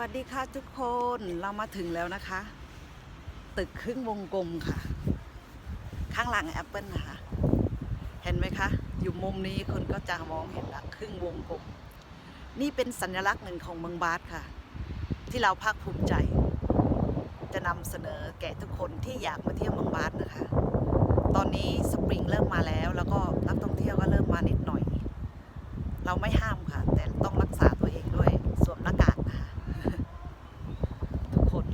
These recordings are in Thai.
วัสดีค่ะทุกคนเรามาถึงแล้วนะคะ ตึกครึ่งวงกลมค่ะ ข้างหลังแอปเปิลนะคะ เห็นไหมคะ อยู่มุมนี้คนก็จะมองเห็นละครึ่งวงกลม นี่เป็นสัญลักษณ์หนึ่งของเมืองบาสค่ะ ที่เราภาคภูมิใจ จะนำเสนอแก่ทุกคนที่อยากมาเที่ยวเมืองบาสนะคะ ตอนนี้สปริงเริ่มมาแล้ว แล้วก็นักท่องเที่ยวก็เริ่มมานิดหน่อย เราไม่ห้ามค่ะ แต่ต้องรักษาตัวเองด้วยสวมหน้ากากนะคะ ทุกคน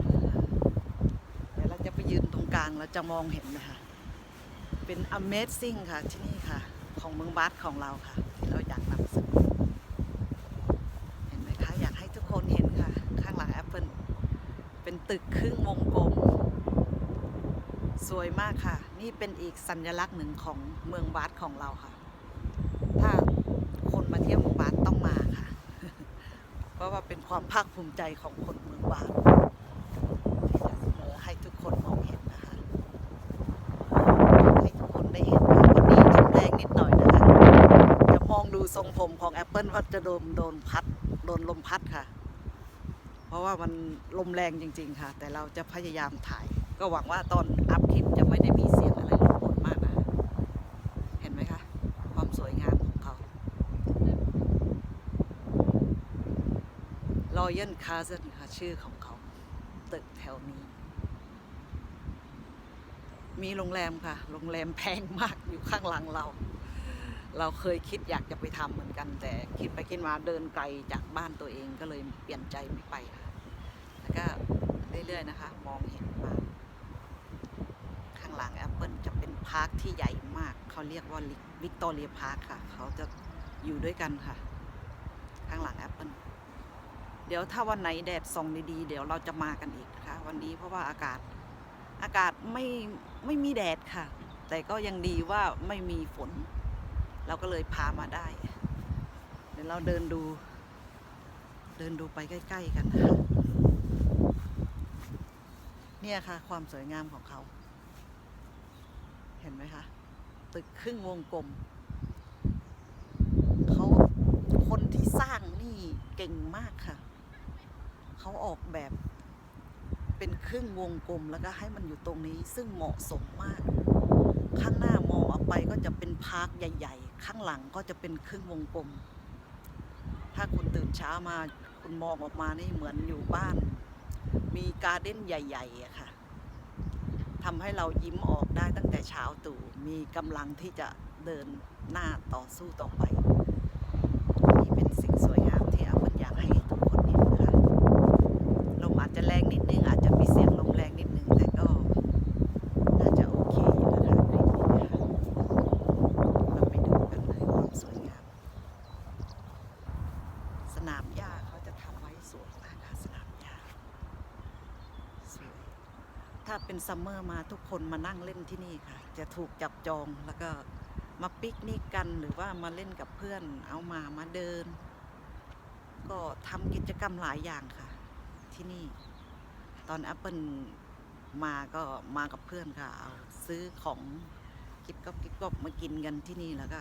เดี๋ ยืนตรงกลางเราจะมองเห็นนะคะ เป็น Amazing ค่ะที่นี่ค่ะ ของเมืองบาสของเราค่ะ ที่เราอยากนำเสนอเห็นไหมคะ อยากให้ทุกคนเห็นค่ะ ข้างหลังแอปเปิลเป็นตึกครึ่งวงกลม สวยมากค่ะ นี่เป็นอีกสัญลักษณ์หนึ่งของเมืองบาสของเราค่ะ ถ้าคนมาเที่ยวเมืองบาสต้องมาค่ะ เพราะว่าเป็นความภาคภูมิใจของคนเมืองบาสที่จะเสนอให้ทุกคนมองเห็นนะคะให้ทุกคนได้เห็นค่ะวันนี้ลมแรงนิดหน่อยนะคะจะมองดู ทรงผมของแอปเปิลว่าจะโดนโดนพัดโดนลมพัดค่ะ เพราะว่ามันลมแรงจริง ๆ ค่ะ แต่เราจะพยายามถ่าย ก็หวังว่าตอนอัพคลิปจะไม่ได้มีเสียงอะไรรบกวนมากนะ เห็นไหมคะ ความสวยงามของเขา Royal Castle ค่ะชื่อของเขา ตึกแถวนี้ มีโรงแรมค่ะ โรงแรมแพงมากอยู่ข้างหลังเรา เราเคยคิดอยากจะไปทำเหมือนกัน แต่คิดไปคิดมาเดินไกลจากบ้านตัวเองก็เลยเปลี่ยนใจไม่ไปค่ะแล้วก็เรื่อยๆนะคะ มองเห็นมาข้างหลังแอปเปิลจะเป็นพาร์คที่ใหญ่มาก เขาเรียกว่าวิกตอเรียพาร์คค่ะ เขาจะอยู่ด้วยกันค่ะ ข้างหลังแอปเปิลเดี๋ยวถ้าวันไหนแดดส่องดีๆ เดี๋ยวเราจะมากันอีกนะคะ วันนี้เพราะว่าอากาศอากาศไม่ไม่มีแดดค่ะ แต่ก็ยังดีว่าไม่มีฝน เราก็เลยพามาได้ เดี๋ยวเราเดินดู เดินดูไปใกล้ ๆ กัน เนี่ยค่ะ ความสวยงามของเขา เห็นไหมคะ ตึกครึ่งวงกลม เขาคนที่สร้างนี่เก่งมากค่ะ เขาออกแบบเป็นครึ่งวงกลมแล้วก็ให้มันอยู่ตรงนี้ซึ่งเหมาะสมมาก ข้างหน้ามองออกไปก็จะเป็นพาร์คใหญ่ ๆ ข้างหลังก็จะเป็นครึ่งวงกลม ถ้าคุณตื่นเช้ามา คุณมองออกมานี่เหมือนอยู่บ้าน มีการ์เด้นใหญ่ๆอะค่ะทำให้เรายิ้มออกได้ตั้งแต่เช้าตู่มีกำลังที่จะเดินหน้าต่อสู้ต่อไป นี่เป็นสิ่งสวยงามที่อาเปิลอยากให้ทุกคนเห็นนะคะ ลมอาจจะแรงนิดนึง อาจจะมีเสียงลมแรงนิดนึง แต่ก็น่าจะโอเคอยู่นะคะคลิปนี้นะคะเราไปดูกันเลยความสวยงาม สนามหญ้าเขาจะทำไว้สวยมากค่ะสนามหญ้าสวย ถ้าเป็นซัมเมอร์มาทุกคนมานั่งเล่นที่นี่ค่ะ จะถูกจับจองแล้วก็มาปิกนิกกันหรือว่ามาเล่นกับเพื่อนเอามามาเดิน ก็ทำกิจกรรมหลายอย่างค่ะ ที่นี่ ตอนแอปเปิลมาก็มากับเพื่อนค่ะเอาซื้อของกิ๊บก๊อบกิ๊บก๊อบมากินกันที่นี่แล้วก็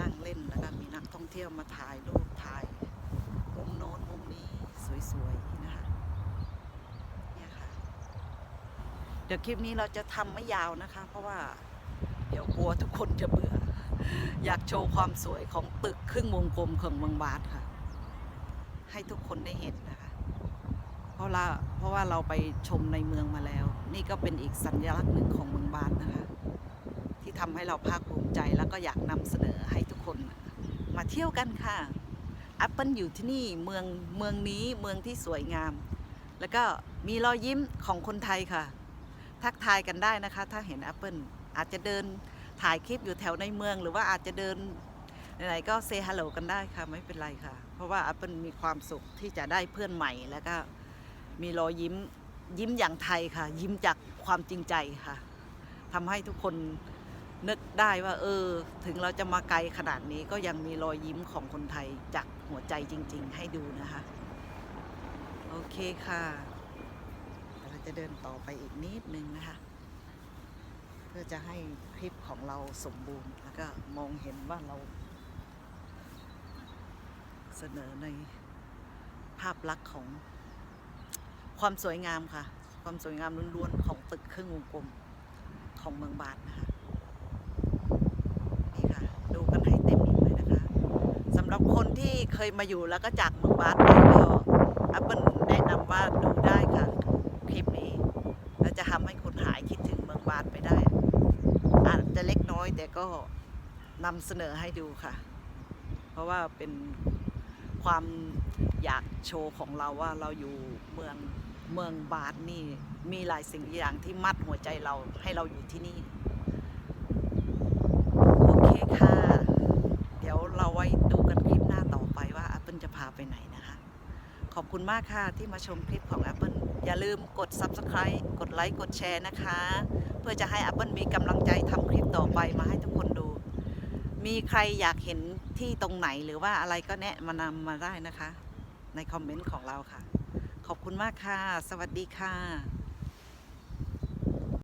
นั่งเล่นแล้วก็มีนักท่องเที่ยวมาถ่ายรูปถ่ายมุมโน้นมุมนี้สวยๆนะคะ เนี่ยค่ะ เดี๋ยวคลิปนี้เราจะทำไม่ยาวนะคะ เพราะว่าเดี๋ยวกลัวทุกคนจะเบื่อ อยากโชว์ความสวยของตึกครึ่งวงกลมของเมืองบาสค่ะ ให้ทุกคนได้เห็นนะคะ เพราะเราเพราะว่าเราไปชมในเมืองมาแล้ว นี่ก็เป็นอีกสัญลักษณ์หนึ่งของเมืองบาสนะคะ ที่ทำให้เราภาคภูมิใจแล้วก็อยากนำเสนอให้ทุกคนมาเที่ยวกันค่ะแอปเปิลอยู่ที่นี่เมืองเมืองนี้เมืองที่สวยงาม แล้วก็มีรอยยิ้มของคนไทยค่ะ ทักทายกันได้นะคะ ถ้าเห็นแอปเปิลอาจจะเดินถ่ายคลิปอยู่แถวในเมือง หรือว่าอาจจะเดินไหนๆก็เซฮัลโหลกันได้ค่ะไม่เป็นไรค่ะ เพราะว่าแอปเปิลมีความสุขที่จะได้เพื่อนใหม่แล้วก็มีรอยยิ้มยิ้มอย่างไทยค่ะ ยิ้มจากความจริงใจค่ะทำให้ทุกคนนึกได้ว่า เออ ถึงเราจะมาไกลขนาดนี้ก็ยังมีรอยยิ้มของคนไทยจากหัวใจจริง ๆ ให้ดูนะคะ โอเคค่ะ จะเดินต่อไปอีกนิดนึงนะคะ เพื่อจะให้คลิปของเราสมบูรณ์ แล้วก็มองเห็นว่าเรา เสนอในภาพลักษณ์ของความสวยงามค่ะ ความสวยงามล้วนๆของตึกครึ่งวงกลมของเมืองบาทนะคะนี่ค่ะ ดูกันให้เต็มอิ่มเลยนะคะสำหรับคนที่เคยมาอยู่แล้วก็จากเมืองบาทไปก็แอปเปิลแนะนำว่าดูได้ ลิปนี้ แล้วจะทำให้คุณหายคิดถึงเมืองบาทไปได้ อาจจะเล็กน้อยแต่ก็นำเสนอให้ดูค่ะ เพราะว่าเป็นความอยากโชว์ของเราว่าเราอยู่เมืองเมืองบาทนี่มีหลายสิ่งอย่างที่มัดหัวใจเราให้เราอยู่ที่นี่ โอเคค่ะ เดี๋ยวเราไว้ดูกันคลิปหน้าต่อไปว่า Apple จะพาไปไหนนะ อบคุณมากค่ะที่มาชมคลิปของ Apple อย่าลืมกด Subscribe กดไลค์กดแชร์นะคะ เพื่อจะให้ Apple มีกำลังใจทำคลิปต่อไปมาให้ทุกคนดู มีใครอยากเห็นที่ตรงไหนหรือว่าอะไรก็แนะมานำมาได้นะคะ ในคอมเมนต์ของเราค่ะ ขอบคุณมากค่ะ สวัสดีค่ะ